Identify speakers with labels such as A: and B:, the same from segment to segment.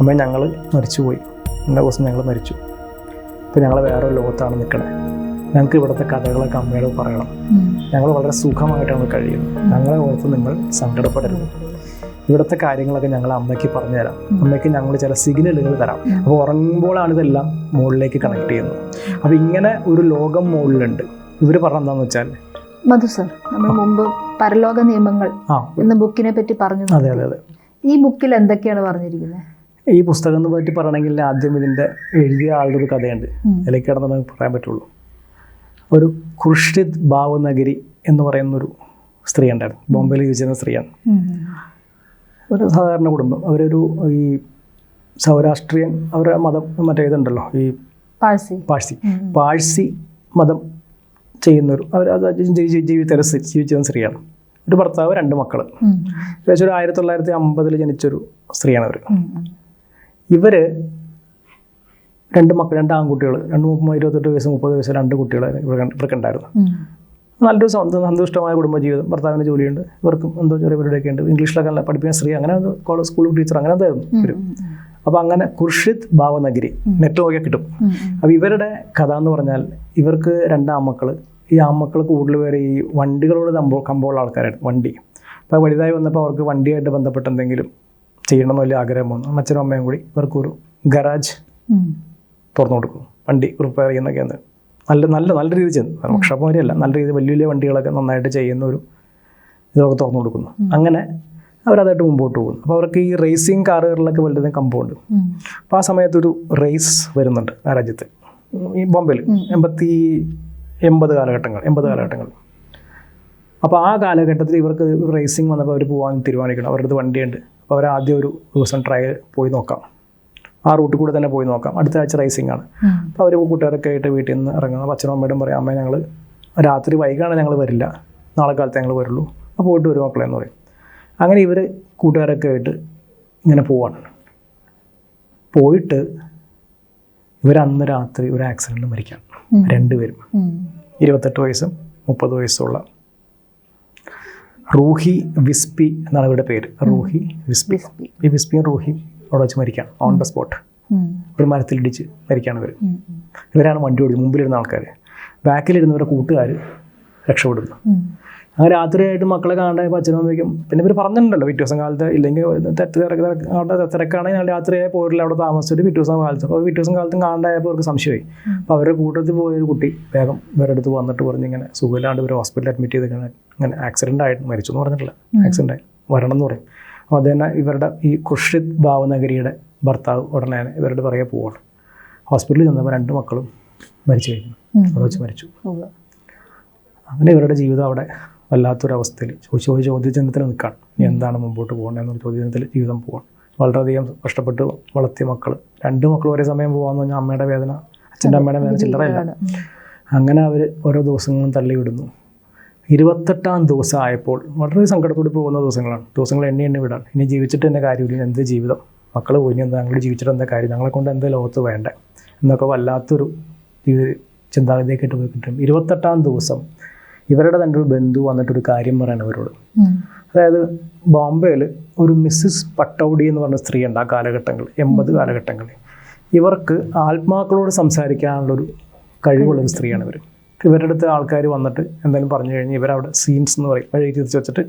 A: അമ്മ ഞങ്ങൾ മരിച്ചുപോയി. ഇന്ന ദിവസം ഞങ്ങൾ മരിച്ചു. ഇപ്പോൾ ഞങ്ങൾ വേറെ ലോകത്താണ് നിൽക്കുന്നത് ഞങ്ങൾക്ക് ഇവിടുത്തെ കഥകളൊക്കെ അമ്മയോട് പറയണം. ഞങ്ങൾ വളരെ സുഖമായിട്ടാണ് കഴിയുന്നത് ഞങ്ങളെ ഓർത്ത് നിങ്ങൾ സങ്കടപ്പെടരുത്. ഇവിടുത്തെ കാര്യങ്ങളൊക്കെ ഞങ്ങൾ അമ്മയ്ക്ക് പറഞ്ഞുതരാം. അമ്മയ്ക്ക് ഞങ്ങൾ ചില സിഗ്നലുകൾ തരാം. അപ്പോൾ ഉറങ്ങുമ്പോഴാണ് ഇതെല്ലാം മുകളിലേക്ക് കണക്ട് ചെയ്യുന്നത്. അപ്പോൾ ഇങ്ങനെ ഒരു ലോകം മുകളിലുണ്ട്. ഇവർ പറഞ്ഞ എന്താണെന്ന് വെച്ചാൽ
B: മധു സർ നമ്മൾ മുമ്പ് പരലോക നിയമങ്ങൾ എന്ന ബുക്കിനെ പറ്റി പറഞ്ഞു
A: അതെ അതെ അതെ.
B: ഈ ബുക്കിൽ എന്തൊക്കെയാണ് പറഞ്ഞിരിക്കുന്നത്?
A: ഈ പുസ്തകം പറ്റി പറയണമെങ്കിൽ ആദ്യം ഇതിന്റെ എഴുതിയ ആളുടെ ഒരു കഥയുണ്ട്.
B: ഉം.
A: അതിലേക്ക് നമുക്ക് പറയാൻ പറ്റുള്ളൂ. ഒരു ഖുർഷിദ് ഭാവനഗരി എന്ന് പറയുന്നൊരു സ്ത്രീ ഉണ്ടായിരുന്നു ബോംബെയിൽ ജീവിച്ചിരുന്ന സ്ത്രീയാണ്. ഒരു സാധാരണ കുടുംബം. അവരൊരു ഈ സൗരാഷ്ട്രീയൻ അവരുടെ മതം മറ്റേ ഇതുണ്ടല്ലോ ഈ
B: പാഴ്സി.
A: പാഴ്സി. പാഴ്സി മതം ചെയ്യുന്നൊരു അവർ അത് ജീവിതത്തിൽ ജീവിച്ചിരുന്ന സ്ത്രീയാണ്. ഒരു ഭർത്താവ് രണ്ട് മക്കൾ. ഏകദേശം ഒരു ആയിരത്തി തൊള്ളായിരത്തി അമ്പതിൽ ജനിച്ചൊരു സ്ത്രീയാണ് അവർ. ഇവർ രണ്ട് മക്കൾ രണ്ട് ആൺകുട്ടികൾ രണ്ട് ഇരുപത്തെട്ട് വയസ്സ് മുപ്പത് വയസ്സ് രണ്ട് കുട്ടികൾ ഇവർക്ക് ഇവർക്കുണ്ടായിരുന്നു
B: നല്ല
A: നല്ലൊരു സന്ത- സന്തുഷ്ടമായ കുടുംബജീവിതം ഭർത്താവിന് ജോലിയുണ്ട്. ഇവർക്കും എന്തോ ചെറിയ പരിപാടിയൊക്കെ ഉണ്ട്. ഇംഗ്ലീഷിലൊക്കെ നല്ല പഠിപ്പിക്കുന്ന സ്ത്രീ അങ്ങനെ കോളേജ് സ്കൂൾ ടീച്ചർ അങ്ങനെ എന്തായിരുന്നു ഒരു
B: അപ്പം
A: അപ്പോൾ അങ്ങനെ കുർഷിത് ഭാവനഗരി നെറ്റ് നോക്കിയാൽ കിട്ടും.
B: അപ്പം
A: അപ്പോൾ ഇവരുടെ കഥ എന്ന് പറഞ്ഞാൽ ഇവർക്ക് രണ്ട് ആമക്കൾ ഈ ആമക്കൾ കൂടുതൽ പേര് ഈ വണ്ടികളോട് കമ്പോ കമ്പമുള്ള ആൾക്കാരായിരുന്നു വണ്ടി. അപ്പോൾ വലുതായി വന്നപ്പോൾ അവർക്ക് വണ്ടിയായിട്ട് ബന്ധപ്പെട്ട് എന്തെങ്കിലും ചെയ്യണമെന്ന് വലിയ ആഗ്രഹം വന്നു. അച്ഛനും അമ്മയും കൂടി ഇവർക്കൊരു ഗരാജ് തുറന്നു കൊടുക്കും വണ്ടി റിപ്പയർ ചെയ്യുന്ന കേന്ദ്രം നല്ല നല്ല നല്ല രീതിയിൽ ചെയ്യുന്നു വർക്ക്ഷോപ്പ് വരെയല്ല നല്ല രീതിയിൽ വലിയ വലിയ വണ്ടികളൊക്കെ നന്നായിട്ട് ചെയ്യുന്ന ഒരു ഇതൊക്കെ തുറന്നു കൊടുക്കുന്നു അങ്ങനെ അവരതായിട്ട് മുമ്പോട്ട് പോകുന്നു. അപ്പോൾ അവർക്ക് ഈ റേസിംഗ് കാറുകളിലൊക്കെ വലുതും കമ്പമുണ്ട്. അപ്പോൾ ആ സമയത്തൊരു റേസ് വരുന്നുണ്ട് ആ രാജ്യത്ത്. ഈ ബോംബെയിൽ എൺപത്തി എൺപത് കാലഘട്ടങ്ങൾ എൺപത് കാലഘട്ടങ്ങൾ. അപ്പോൾ ആ കാലഘട്ടത്തിൽ ഇവർക്ക് റേസിംഗ് വന്നപ്പോൾ അവർ പോകാൻ തീരുമാനിക്കണം. അവരുടെ അടുത്ത് വണ്ടിയുണ്ട്. അപ്പോൾ അവർ ആദ്യം ഒരു ദിവസം ട്രയൽ പോയി നോക്കാം. ആ റൂട്ടിൽ കൂടെ തന്നെ പോയി നോക്കാം. അടുത്ത ആഴ്ച റേസിംഗ് ആണ്. അപ്പോൾ അവർ കൂട്ടുകാരൊക്കെ ആയിട്ട് വീട്ടിൽ നിന്ന് ഇറങ്ങുന്ന അപ്പോൾ അച്ഛനും അമ്മയോടും പറയും അമ്മ ഞങ്ങൾ രാത്രി വൈകാണ് ഞങ്ങൾ വരില്ല. നാളെ കാലത്ത് ഞങ്ങൾ വരുള്ളൂ. അപ്പോൾ പോയിട്ട് വരും മക്കളെ എന്ന് പറയും. അങ്ങനെ ഇവർ കൂട്ടുകാരൊക്കെ ആയിട്ട് ഇങ്ങനെ പോവാണ്. പോയിട്ട് ഇവരന്ന് രാത്രി ഒരു ആക്സിഡന്റിൽ മരിക്കാം. രണ്ടുപേരും. ഇരുപത്തെട്ട് വയസ്സും മുപ്പത് വയസ്സുള്ള റൂഹി വിസ്പി എന്നാണ് ഇവരുടെ പേര്. റൂഹി വിസ്പി.
B: വിസ്പി.
A: ഈ വിസ്പിയും റൂഹിയും അവിടെ വെച്ച് മരിക്കുകയാണ് ഓൺ ദ സ്പോട്ട്. ഒരു മരത്തിലിടിച്ച് മരിക്കുകയാണ് ഇവർ. ഇവരാണ് വണ്ടി ഓടിച്ചത്. മുമ്പിലിരുന്ന ആൾക്കാർ ബാക്കിലിരുന്നവരുടെ കൂട്ടുകാർ രക്ഷപ്പെടുന്നു. അങ്ങനെ രാത്രിയായിട്ട് മക്കളെ കാണാൻ അച്ഛനും അമ്മയ്ക്കും. പിന്നെ ഇവർ പറഞ്ഞിട്ടുണ്ടല്ലോ പിറ്റേ ദിവസം കാലത്ത് ഇല്ലെങ്കിൽ തെറ്റ് തിരക്ക് അവിടെ തിരക്കാണെങ്കിൽ ഞങ്ങൾ രാത്രിയായി പോരില്ല അവിടെ താമസിച്ചിട്ട് പിറ്റേ ദിവസം കാലത്ത്. അപ്പോൾ പിറ്റേ ദിവസം കാലത്തും കാണാണ്ടായപ്പോൾ അവർക്ക് സംശയമായി. അപ്പോൾ അവരുടെ കൂട്ടത്തിൽ പോയൊരു കുട്ടി വേഗം ഇവരുടെ അടുത്ത് വന്നിട്ട് പറഞ്ഞ് ഇങ്ങനെ സുഖമില്ലാണ്ട് ഇവർ ഹോസ്പിറ്റലിൽ അഡ്മിറ്റ് ചെയ്ത് ഇങ്ങനെ ആക്സിഡന്റ് ആയിട്ട് മരിച്ചു എന്ന് പറഞ്ഞിട്ടില്ല. ആക്സിഡന്റ് ആയി. വരണം എന്ന് പറയും. അപ്പോൾ അത് തന്നെ ഇവരുടെ ഈ ഖുർഷിദ് ഭാവനഗരിയുടെ ഭർത്താവ് ഉടനെ തന്നെ ഇവരുടെ പുറകെ പോവാണ്. ഹോസ്പിറ്റലിൽ ചെന്നപ്പോൾ രണ്ട് മക്കളും മരിച്ചു കഴിഞ്ഞു. അവിടെ വെച്ച് മരിച്ചു. അങ്ങനെ ഇവരുടെ ജീവിതം അവിടെ വല്ലാത്തൊരവസ്ഥയിൽ ചോദിച്ച ചോദ്യചിഹ്നത്തിൽ നിൽക്കുകയാണ്. ഇനി എന്താണ് മുമ്പോട്ട് പോകേണ്ടത് എന്നൊരു ചോദ്യചിഹ്നത്തിൽ ജീവിതം പോകണം വളരെയധികം കഷ്ടപ്പെട്ട് വളർത്തിയ മക്കൾ രണ്ട് മക്കൾ ഒരേ സമയം പോകാമെന്ന് പറഞ്ഞാൽ അമ്മയുടെ വേദന അച്ഛന്റെ അമ്മയുടെ വേദന ചില്ലറയില്ല. അങ്ങനെ അവർ ഓരോ ദിവസങ്ങളും തള്ളിവിടുന്നു. ഇരുപത്തെട്ടാം ദിവസം ആയപ്പോൾ വളരെ സങ്കടത്തോടെ പോകുന്ന ദിവസങ്ങളാണ്. ദിവസങ്ങൾ എണ്ണി എണ്ണി വിടാൻ. ഇനി ജീവിച്ചിട്ട് എന്റെ കാര്യമില്ല. എന്ത് ജീവിതം? മക്കൾ പോയി എന്താ? ഞങ്ങൾ ജീവിച്ചിട്ട് എന്താ കാര്യം? ഞങ്ങളെ കൊണ്ട് എന്താ ലോകത്ത് വേണ്ട? എന്നൊക്കെ വല്ലാത്തൊരു ജീവിത ചിന്താഗതിയൊക്കെ ഇട്ട് പോയി കിട്ടും ഇരുപത്തെട്ടാം ദിവസം ഇവരുടെ തന്നെ ഒരു ബന്ധു വന്നിട്ടൊരു കാര്യം പറയണം അവരോട് അതായത് ബോംബെയിൽ ഒരു മിസ്സിസ് പട്ടൗഡി എന്ന് പറഞ്ഞ സ്ത്രീ ഉണ്ട് ആ കാലഘട്ടങ്ങൾ എൺപത് കാലഘട്ടങ്ങളിൽ. ഇവർക്ക് ആത്മാക്കളോട് സംസാരിക്കാനുള്ളൊരു കഴിവുള്ളൊരു സ്ത്രീയാണ് ഇവർ ഇവരുടെ അടുത്ത് ആൾക്കാർ വന്നിട്ട് എന്തെങ്കിലും പറഞ്ഞു കഴിഞ്ഞാൽ ഇവരവിടെ സീൻസ് എന്ന് പറയും വഴി തിരിച്ച് വെച്ചിട്ട്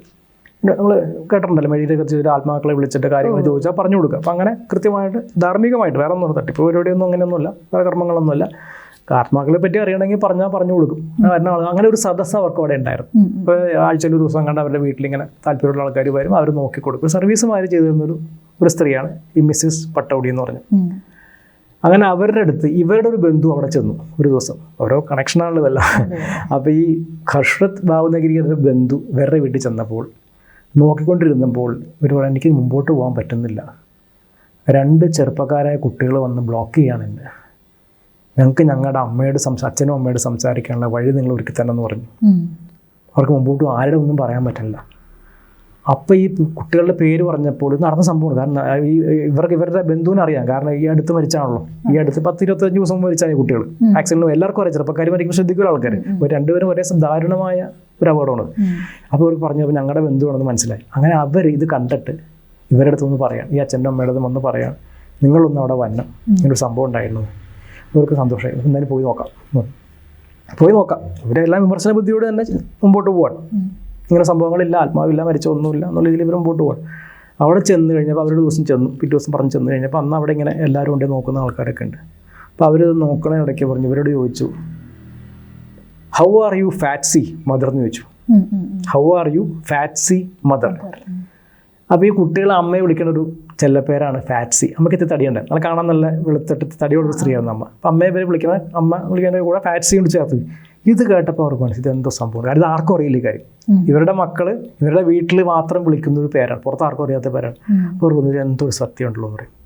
A: നമ്മൾ കേട്ടിട്ടുണ്ടല്ലോ വഴിയിൽ വെച്ചിട്ട് ആത്മാക്കളെ വിളിച്ചിട്ട് കാര്യങ്ങൾ ചോദിച്ചാൽ പറഞ്ഞു കൊടുക്കുക. അപ്പം അങ്ങനെ കൃത്യമായിട്ട് ധാർമ്മികമായിട്ട് വേറെ ഒന്നും തട്ടിപ്പ് പരിപാടിയൊന്നും അങ്ങനെയൊന്നുമില്ല വേറെ കർമ്മങ്ങളൊന്നുമില്ല. ആത്മാക്കളെ പറ്റി അറിയണമെങ്കിൽ പറഞ്ഞാൽ പറഞ്ഞു കൊടുക്കും. കാരണം അങ്ങനെ ഒരു സദസ്സ് അവർക്ക് അവിടെ ഉണ്ടായിരുന്നു. ഇപ്പോൾ ആഴ്ചയിൽ ഒരു ദിവസം കണ്ട് അവരുടെ വീട്ടിൽ ഇങ്ങനെ താല്പര്യമുള്ള ആൾക്കാർ വരും അവർ നോക്കി കൊടുക്കും ചെയ്തു തന്നൊരു ഒരു സ്ത്രീയാണ് ഈ മിസ്സിസ് പട്ടൗഡി എന്ന് പറഞ്ഞു. അങ്ങനെ അവരുടെ അടുത്ത് ഇവരുടെ ഒരു ബന്ധു അവിടെ ചെന്നു ഒരു ദിവസം. ഓരോ കണക്ഷനാണല്ലോ ഇതെല്ലാം. അപ്പോൾ ഈ ഖർഷത്ത് ഭാവനഗിരിയുടെ ബന്ധു വേറെ വീട്ടിൽ ചെന്നപ്പോൾ നോക്കിക്കൊണ്ടിരുന്നപ്പോൾ ഇവർ പറയാൻ എനിക്ക് മുമ്പോട്ട് പോകാൻ പറ്റുന്നില്ല. രണ്ട് ചെറുപ്പക്കാരായ കുട്ടികൾ വന്ന് ബ്ലോക്ക് ചെയ്യാണ് എന്നെ ഞങ്ങൾക്ക് ഞങ്ങളുടെ അമ്മയോട് സംസാ അച്ഛനും അമ്മയോട് സംസാരിക്കാനുള്ള വഴി നിങ്ങൾ ഒരുക്കി തന്നെ എന്ന് പറഞ്ഞു അവർക്ക് മുമ്പോട്ട് ആരുടെ ഒന്നും പറയാൻ പറ്റില്ല. അപ്പോൾ ഈ കുട്ടികളുടെ പേര് പറഞ്ഞപ്പോൾ നടന്ന സംഭവമാണ്. കാരണം ഈ ഇവർക്ക് ഇവരുടെ ബന്ധുവിനെ അറിയാം. കാരണം ഈ അടുത്ത് മരിച്ചാണല്ലോ. ഈ അടുത്ത് പത്ത് ഇരുപത്തഞ്ച് ദിവസം മരിച്ചാണ് ഈ കുട്ടികൾ ആക്സിഡന്റ് എല്ലാവർക്കും അറിയാം. ചെറുപ്പക്കാർ മരിക്കുമ്പോൾ ശ്രദ്ധിക്കുന്ന ആൾക്കാർ ഒരു രണ്ടുപേരും ഒരേ ദാരുണമായ ഒരു അപകടമാണ്. അപ്പോൾ അവർ പറഞ്ഞപ്പോൾ ഞങ്ങളുടെ ബന്ധുവാണെന്ന് മനസ്സിലായി. അങ്ങനെ അവർ ഇത് കണ്ടിട്ട് ഇവരുടെ അടുത്ത് ഒന്ന് പറയാം. ഈ അച്ഛന്റെ അമ്മയുടെ വന്ന് പറയാം. നിങ്ങളൊന്നും അവിടെ വരണം. ഇങ്ങനൊരു സംഭവം ഉണ്ടായിരുന്നു. ഇവർക്ക് സന്തോഷമായി. എന്തായാലും പോയി നോക്കാം. പോയി നോക്കാം. ഇവരെല്ലാം വിമർശന ബുദ്ധിയോട് തന്നെ മുമ്പോട്ട് പോവാണ്.
B: ഉം.
A: ഇങ്ങനെ സംഭവങ്ങളില്ല ആത്മാവില്ല മരിച്ച ഒന്നുമില്ല എന്നുള്ള രീതിയിൽ ഇവർ മുമ്പോട്ട് പോവാൻ അവിടെ ചെന്ന് കഴിഞ്ഞപ്പോൾ അവരൊരു ദിവസം ചെന്നു പിറ്റേ ദിവസം പറഞ്ഞ് ചെന്ന് കഴിഞ്ഞപ്പോൾ അന്ന് അവിടെ ഇങ്ങനെ എല്ലാവരും കൊണ്ട് നോക്കുന്ന ആൾക്കാരൊക്കെ ഉണ്ട്. അപ്പോൾ അവരത് നോക്കണ ഇടയ്ക്ക് പറഞ്ഞു ഇവരോട് ചോദിച്ചു how are you fatsy mother എന്ന് ചോദിച്ചു. How are you fatsy mother അപ്പോൾ ഈ കുട്ടികളെ അമ്മയെ വിളിക്കുന്ന ഒരു ചെല്ലപ്പേരാണ് ഫാറ്റ്സി. അമ്മയ്ക്ക് ഇത്തിരി തടിയുണ്ട്. നല്ല കാണാൻ നല്ല വെളുത്തിട്ട് തടിയുള്ള സ്ത്രീയായിരുന്നു അമ്മ. അപ്പം അമ്മയെ പേര് വിളിക്കുന്ന അമ്മ വിളിക്കുന്നതിന്റെ കൂടെ ഫാറ്റ്സി കൊണ്ട് ചേർത്ത്. ഇത് കേട്ടപ്പോൾ അവർക്ക് മനസ്സിൽ ഇതെന്തോ സംഭവം. കാര്യം ഇത് ആർക്കും അറിയില്ല കാര്യം. ഇവരുടെ മക്കൾ ഇവരുടെ വീട്ടിൽ മാത്രം വിളിക്കുന്ന ഒരു പേരാണ്. പുറത്ത് ആർക്കും അറിയാത്ത പേരാണ്. അപ്പോൾ അവർക്ക് എന്തോ ഒരു സത്യം ഉണ്ടല്ലോ എന്ന് പറയും.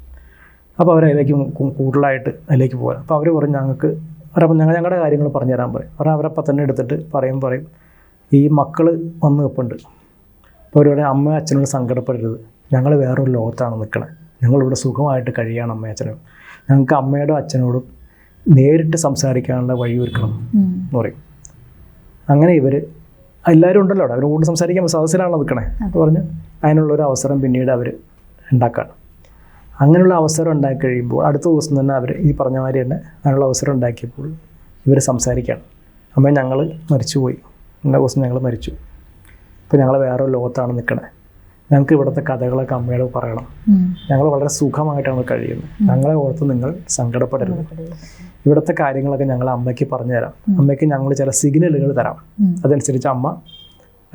A: അപ്പോൾ അവർ അതിലേക്ക് കു- കൂടുതലായിട്ട് അതിലേക്ക് പോകാം അപ്പോൾ അവർ പറഞ്ഞു ഞങ്ങൾക്ക് അവരപ്പം ഞങ്ങൾ ഞങ്ങളുടെ കാര്യങ്ങൾ പറഞ്ഞു തരാൻ പറയും പറഞ്ഞാൽ അവരപ്പം തന്നെ എടുത്തിട്ട് പറയും പറയും. ഈ മക്കൾ വന്ന് നിൽപ്പുണ്ട് അപ്പോൾ പറയും അമ്മ അച്ഛനോട് സങ്കടപ്പെടരുത്. ഞങ്ങൾ വേറൊരു ലോകത്താണ് നിൽക്കുന്നത് ഞങ്ങളിവിടെ സുഖമായിട്ട് കഴിയാണ് അമ്മയും അച്ഛനും. ഞങ്ങൾക്ക് അമ്മയോടും അച്ഛനോടും നേരിട്ട് സംസാരിക്കാനുള്ള വഴി ഒരുക്കണം. എന്ന് പറയും. അങ്ങനെ ഇവർ എല്ലാവരും ഉണ്ടല്ലോ അവിടെ. അവർ കൂടെ സംസാരിക്കാൻ സദസ്സിലാണ് നിൽക്കണേ. എന്ന് പറഞ്ഞ് അതിനുള്ളൊരു അവസരം പിന്നീട് അവർ ഉണ്ടാക്കുകയാണ് അങ്ങനെയുള്ള അവസരം ഉണ്ടാക്കി കഴിയുമ്പോൾ അടുത്ത ദിവസം തന്നെ അവർ ഈ പറഞ്ഞ മാതിരി തന്നെ അതിനുള്ള അവസരം ഉണ്ടാക്കിയപ്പോൾ ഇവർ സംസാരിക്കുകയാണ് അമ്മ ഞങ്ങൾ മരിച്ചുപോയി. ഇന്ന ദിവസം ഞങ്ങൾ മരിച്ചു. ഇപ്പോൾ ഞങ്ങൾ വേറെ ലോകത്താണ് നിൽക്കണേ. ഞങ്ങൾക്ക് ഇവിടുത്തെ കഥകളൊക്കെ അമ്മയോട് പറയണം. ഞങ്ങൾ വളരെ സുഖമായിട്ടാണ് കഴിയുന്നത്. ഞങ്ങളെ ഓർത്ത് നിങ്ങൾ സങ്കടപ്പെടരുത്. ഇവിടുത്തെ കാര്യങ്ങളൊക്കെ ഞങ്ങൾ അമ്മയ്ക്ക് പറഞ്ഞു തരാം അമ്മയ്ക്ക് ഞങ്ങൾ ചില സിഗ്നലുകൾ തരാം. അതനുസരിച്ച് അമ്മ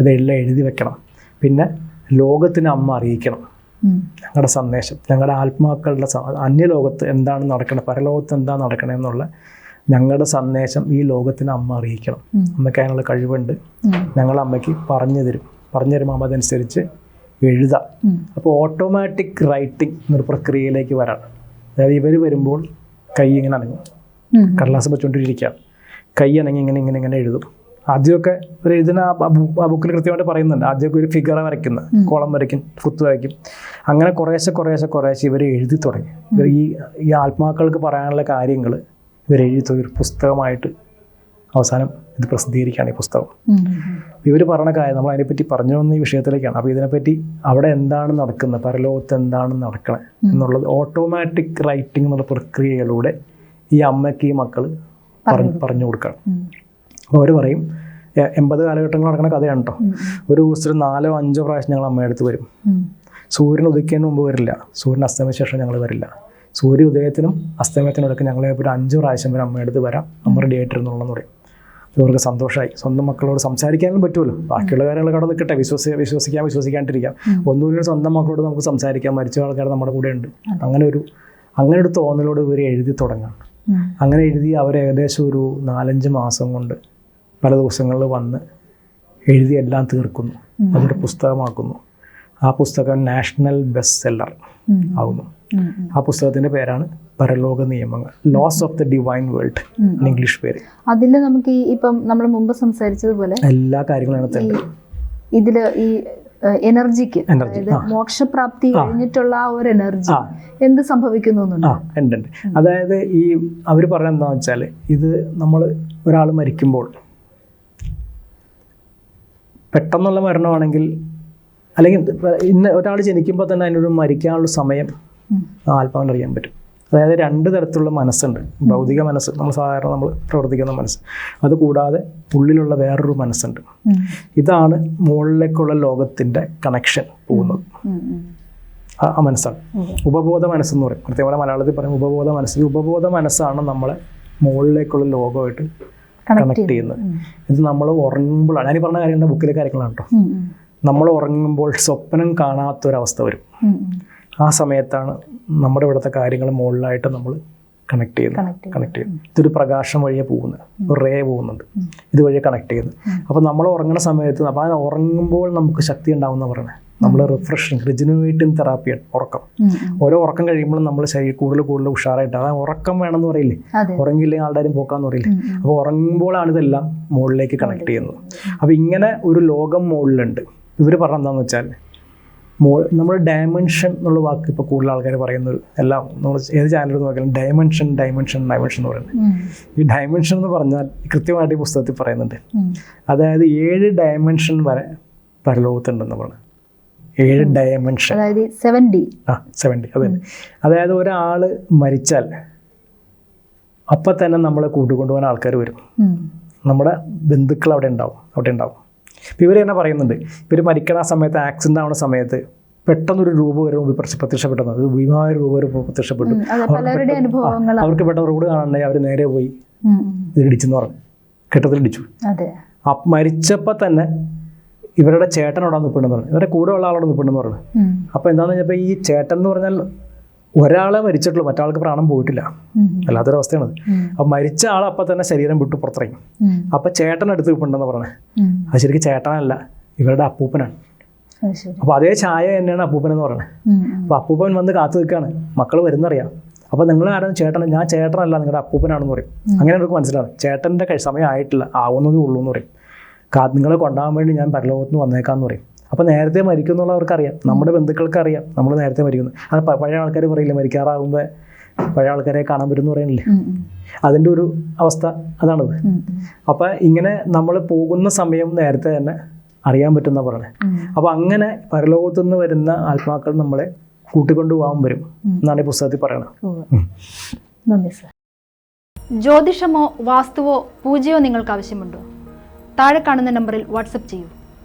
A: അതെല്ലാം എഴുതി വെക്കണം. പിന്നെ ലോകത്തിന് അമ്മ അറിയിക്കണം. ഞങ്ങളുടെ സന്ദേശം ഞങ്ങളുടെ ആത്മാക്കളുടെ അന്യലോകത്ത് എന്താണ് നടക്കണത് പരലോകത്ത് എന്താണ് നടക്കണേ എന്നുള്ള ഞങ്ങളുടെ സന്ദേശം ഈ ലോകത്തിന് അമ്മ അറിയിക്കണം. അമ്മയ്ക്ക് അതിനുള്ള കഴിവുണ്ട്. ഞങ്ങൾ അമ്മയ്ക്ക് പറഞ്ഞു തരും പറഞ്ഞു തരുമ്പോൾ അമ്മ അതനുസരിച്ച് എഴുതാം. അപ്പോൾ ഓട്ടോമാറ്റിക് റൈറ്റിംഗ് എന്നൊരു പ്രക്രിയയിലേക്ക് വരാം. അതായത് ഇവർ വരുമ്പോൾ കൈ ഇങ്ങനെ അനങ്ങും. കടലാസ് വെച്ചുകൊണ്ടിരിക്കുക കൈ അനങ്ങി ഇങ്ങനെ ഇങ്ങനെ ഇങ്ങനെ എഴുതും. ആദ്യമൊക്കെ ഒരു എഴുതുന്ന ആ ബുക്കിൽ കൃത്യമായിട്ട് പറയുന്നുണ്ട്. ആദ്യമൊക്കെ ഒരു ഫിഗർ വരയ്ക്കുന്ന കോളം വരയ്ക്കും കുത്തു വരയ്ക്കും. അങ്ങനെ കുറേശ്ശെ കുറേശ്ശെ കുറേശ്ശെ ഇവർ എഴുതി തുടങ്ങി. ഇവർ ഈ ഈ ആത്മാക്കൾക്ക് പറയാനുള്ള കാര്യങ്ങൾ ഇവർ എഴുതി ഒരു പുസ്തകമായിട്ട് അവസാനം ഇത് പ്രസിദ്ധീകരിക്കുകയാണ് ഈ പുസ്തകം. ഇവർ പറഞ്ഞ കാര്യം നമ്മൾ അതിനെപ്പറ്റി പറഞ്ഞു വന്ന ഈ വിഷയത്തിലേക്കാണ്. അപ്പോൾ ഇതിനെപ്പറ്റി അവിടെ എന്താണ് നടക്കുന്നത്? പരലോകത്ത് എന്താണ് നടക്കണേ? എന്നുള്ളത് ഓട്ടോമാറ്റിക് റൈറ്റിംഗ് എന്നുള്ള പ്രക്രിയയിലൂടെ ഈ അമ്മയ്ക്ക് ഈ മക്കൾ പറഞ്ഞു പറഞ്ഞു കൊടുക്കണം. അപ്പോൾ അവർ പറയും "എ- എൺപത് കാലഘട്ടങ്ങൾ നടക്കുന്ന കഥയാണ് കേട്ടോ ഒരു ദിവസത്തിൽ നാലോ അഞ്ചോ പ്രാവശ്യം ഞങ്ങൾ അമ്മയുടെ അടുത്ത് വരും. സൂര്യൻ ഉദിക്കുന്നതിന് മുമ്പ് വരില്ല. സൂര്യൻ അസ്തമയ ശേഷം ഞങ്ങൾ വരില്ല. സൂര്യ ഉദയത്തിനും അസ്തമയത്തിനും ഇടയ്ക്ക് ഞങ്ങളെ ഒരു അഞ്ച് പ്രാവശ്യം വരെ അമ്മയുടെ അടുത്ത് വരാം. അമ്മ റെഡി ആയിട്ടിരുന്നുള്ളതെന്ന് പറയും. ഇവർക്ക് സന്തോഷമായി സ്വന്തം മക്കളോട് സംസാരിക്കാനും പറ്റുമല്ലോ. ബാക്കിയുള്ള കാര്യങ്ങൾ കടന്ന് നിൽക്കട്ടെ. വിശ്വസി വിശ്വസിക്കാൻ വിശ്വസിക്കാണ്ടിരിക്കാം. ഒന്നുമില്ല സ്വന്തം മക്കളോട് നമുക്ക് സംസാരിക്കാം മരിച്ച ആൾക്കാർ നമ്മുടെ കൂടെ ഉണ്ട്. അങ്ങനെ ഒരു അങ്ങനെ ഒരു തോന്നലോട് ഇവർ എഴുതി തുടങ്ങാം അങ്ങനെ എഴുതി അവർ ഏകദേശം ഒരു നാലഞ്ച് മാസം കൊണ്ട് പല ദിവസങ്ങളിൽ വന്ന് എഴുതി എല്ലാം തീർക്കുന്നു. അതൊരു പുസ്തകമാക്കുന്നു. ആ പുസ്തകം നാഷണൽ ബെസ്റ്റ് സെല്ലർ. ആകുന്നു. ആ പുസ്തകത്തിന്റെ പേരാണ് പരലോക നിയമങ്ങൾ laws of the divine world. English പേര്.
B: അതിൽ നമുക്ക് ഈ ഇപ്പം നമ്മൾ മുമ്പ് സംസാരിച്ചതുപോലെ
A: എല്ലാ കാര്യങ്ങളും ഇതിൽ
B: ഇതിൽ ഈ എനർജിക്ക് അതായത് മോക്ഷപ്രാപ്തി കഴിഞ്ഞിട്ടുള്ള ആ ഒരു എനർജി എന്ത് സംഭവിക്കുന്നു എന്നുണ്ട്?
A: ഉണ്ട് ഉണ്ട്. അതായത് ഈ അവർ പറഞ്ഞ എന്താണെന്ന് വെച്ചാൽ ഇത് നമ്മൾ ഒരാൾ മരിക്കുമ്പോൾ പെട്ടെന്നുള്ള മരണമാണെങ്കിൽ അല്ലെങ്കിൽ ഇന്ന് ഒരാൾ ജനിക്കുമ്പോൾ തന്നെ അതിനൊരു മരിക്കാനുള്ള സമയം. അറിയാൻ പറ്റും. അതായത് രണ്ട് തരത്തിലുള്ള മനസ്സുണ്ട്. ഭൗതിക മനസ്സ് നമ്മൾ സാധാരണ നമ്മൾ പ്രവർത്തിക്കുന്ന മനസ്സ്. അതുകൂടാതെ ഉള്ളിലുള്ള വേറൊരു മനസ്സുണ്ട്. ഇതാണ് മുകളിലേക്കുള്ള ലോകത്തിന്റെ കണക്ഷൻ പോകുന്നത്. ആ മനസ്സാണ്. ഉപബോധ മനസ്സെന്ന് പറയും. കൃത്യമായി മലയാളത്തിൽ പറയും ഉപബോധ മനസ്സ്. ഈ ഉപബോധ മനസ്സാണ് നമ്മളെ മുകളിലേക്കുള്ള ലോകമായിട്ട് കണക്ട് ചെയ്യുന്നത്. ഇത് നമ്മൾ ഉറങ്ങുമ്പോഴാണ്. ഞാൻ പറഞ്ഞ കാര്യങ്ങളുടെ ബുക്കിലെ കാര്യങ്ങളാണ് കേട്ടോ. നമ്മൾ ഉറങ്ങുമ്പോൾ സ്വപ്നം കാണാത്തൊരവസ്ഥ വരും. ആ സമയത്താണ് നമ്മുടെ ഇവിടുത്തെ കാര്യങ്ങൾ മുകളിലായിട്ട് നമ്മൾ കണക്ട്
B: ചെയ്യുന്നു.
A: കണക്ട് ചെയ്യുന്നു. ഇതൊരു പ്രകാശം വഴിയെ പോകുന്നത്. ഒരു റേ പോകുന്നുണ്ട്. ഇതുവഴി കണക്ട് ചെയ്യുന്നു അപ്പോൾ നമ്മൾ ഉറങ്ങുന്ന സമയത്ത് അപ്പോൾ അത് ഉറങ്ങുമ്പോൾ നമുക്ക് ശക്തി ഉണ്ടാവുമെന്ന് പറയണേ നമ്മൾ റിഫ്രഷിങ് റിജനുവേറ്റിംഗ് തെറാപ്പിയാണ് ഉറക്കം. ഓരോ ഉറക്കം കഴിയുമ്പോഴും നമ്മൾ ശരീരം കൂടുതൽ കൂടുതൽ ഉഷാറായിട്ട് അതായത് ഉറക്കം വേണമെന്ന് പറയില്ലേ? ഉറങ്ങിയില്ലെങ്കിൽ ആൾക്കാരും പോക്കാന്ന് പറയില്ലേ. അപ്പോൾ ഉറങ്ങുമ്പോഴാണ് ഇതെല്ലാം മുകളിലേക്ക് കണക്ട് ചെയ്യുന്നത്. അപ്പോൾ ഇങ്ങനെ ഒരു ലോകം മുകളിലുണ്ട്. ഇവർ പറഞ്ഞ എന്താണെന്ന് വെച്ചാൽ മോ നമ്മൾ ഡയമെൻഷൻ എന്നുള്ള വാക്ക് ഇപ്പോൾ കൂടുതൽ ആൾക്കാർ പറയുന്നത് എല്ലാം നമ്മൾ ഏത് ചാനലിൽ നോക്കിയാലും ഡയമെൻഷൻ ഡയമെൻഷൻ ഡയമെൻഷൻ എന്ന് പറയുന്നത്. ഈ ഡയമെൻഷൻ എന്ന് പറഞ്ഞാൽ കൃത്യമായിട്ട് ഈ പുസ്തകത്തിൽ പറയുന്നുണ്ട്. അതായത് ഏഴ് ഡയമെൻഷൻ വരെ പരലോകത്തുണ്ടെന്ന് പറഞ്ഞു. ഏഴ് ഡയമെൻഷൻ
B: അതായത് സെവൻ ഡി
A: ആ സെവൻ ഡി അതെ അതായത് ഒരാൾ മരിച്ചാൽ അപ്പം തന്നെ നമ്മളെ കൂട്ടിക്കൊണ്ടുപോകാൻ ആൾക്കാർ വരും. നമ്മുടെ ബന്ധുക്കൾ അവിടെ ഉണ്ടാവും. അവിടെ ഉണ്ടാവും. ഇപ്പം ഇവർ തന്നെ പറയുന്നുണ്ട്. ഇവർ മരിക്കണ ആ സമയത്ത് ആക്സിഡന്റ് ആവുന്ന സമയത്ത് പെട്ടെന്നൊരു രൂപ വരും പ്രത്യക്ഷ പ്രത്യക്ഷപ്പെട്ടത് ഒരു ഭീമമായ രൂപ വരെ പ്രത്യക്ഷപ്പെട്ടു. അവർക്ക് പെട്ടെന്ന് റോഡ് കാണണ്ടേ അവർ നേരെ പോയി. ഇതിലിടിച്ചെന്ന് പറഞ്ഞു. കെട്ടത്തിലിടിച്ചു മരിച്ചപ്പോൾ തന്നെ ഇവരുടെ ചേട്ടനോടാണ് നിൽപ്പുണ്ടെന്ന് പറഞ്ഞു. ഇവരുടെ കൂടെ ഉള്ള ആളോട് നിൽപ്പുണ്ടെന്ന് പറഞ്ഞു. അപ്പോൾ എന്താണെന്ന് വെച്ചപ്പോൾ ഈ ചേട്ടൻ എന്ന് പറഞ്ഞാൽ ഒരാളെ മരിച്ചിട്ടുള്ളൂ മറ്റാൾക്ക് പ്രാണം പോയിട്ടില്ല. അല്ലാത്തൊരവസ്ഥയാണ്
B: അപ്പൊ
A: അപ്പം മരിച്ച ആൾ അപ്പം തന്നെ ശരീരം വിട്ടു പുറത്തിറങ്ങി.
B: അപ്പൊ
A: അപ്പം ചേട്ടൻ അടുത്ത് നിൽപ്പുണ്ടെന്ന് പറഞ്ഞത്. അത് ശരിക്കും ചേട്ടനല്ല ഇവരുടെ അപ്പൂപ്പനാണ്.
B: അപ്പൊ
A: അപ്പോൾ അതേ ചായ തന്നെയാണ് അപ്പൂപ്പൻ എന്ന് പറയുന്നത്. അപ്പോൾ അപ്പൂപ്പൻ വന്ന് കാത്തു നിൽക്കുകയാണ് മക്കൾ വരുന്നറിയാം. അപ്പോൾ നിങ്ങൾ ആരാണ് ചേട്ടൻ? ഞാൻ ചേട്ടനല്ല നിങ്ങളുടെ അപ്പൂപ്പനാണെന്ന് പറയും. അങ്ങനെ അവർക്ക് മനസ്സിലാണ് ചേട്ടന്റെ സമയം ആയിട്ടില്ല ആവുന്നതേ ഉള്ളൂ എന്ന് പറയും നിങ്ങളെ കൊണ്ടാകാൻ വേണ്ടി ഞാൻ പരലോകത്ത് നിന്ന് വന്നേക്കാന്ന് പറയും. അപ്പോൾ നേരത്തെ മരിക്കും അവർക്കറിയാം നമ്മുടെ ബന്ധുക്കൾക്ക് അറിയാം നമ്മൾ നേരത്തെ മരിക്കുന്നു. അത് പഴയ ആൾക്കാർ പറയില്ല മരിക്കാറാകുമ്പോൾ പഴയ ആൾക്കാരെ കാണാൻ വരും എന്ന് പറയുന്നില്ലേ അതിന്റെ ഒരു അവസ്ഥ അതാണത്. അപ്പോൾ ഇങ്ങനെ നമ്മൾ പോകുന്ന സമയം നേരത്തെ തന്നെ അറിയാൻ പറ്റുന്ന പറയണേ. അപ്പോൾ അങ്ങനെ പരലോകത്തു നിന്ന് വരുന്ന ആത്മാക്കൾ നമ്മളെ കൂട്ടിക്കൊണ്ടു പോകാൻ വരും എന്നാണ് ഈ പുസ്തകത്തിൽ പറയണത്.
C: ജ്യോതിഷമോ വാസ്തുവോ പൂജയോ നിങ്ങൾക്ക് ആവശ്യമുണ്ടോ താഴെ കാണുന്ന നമ്പറിൽ വാട്സപ്പ് ചെയ്യൂ.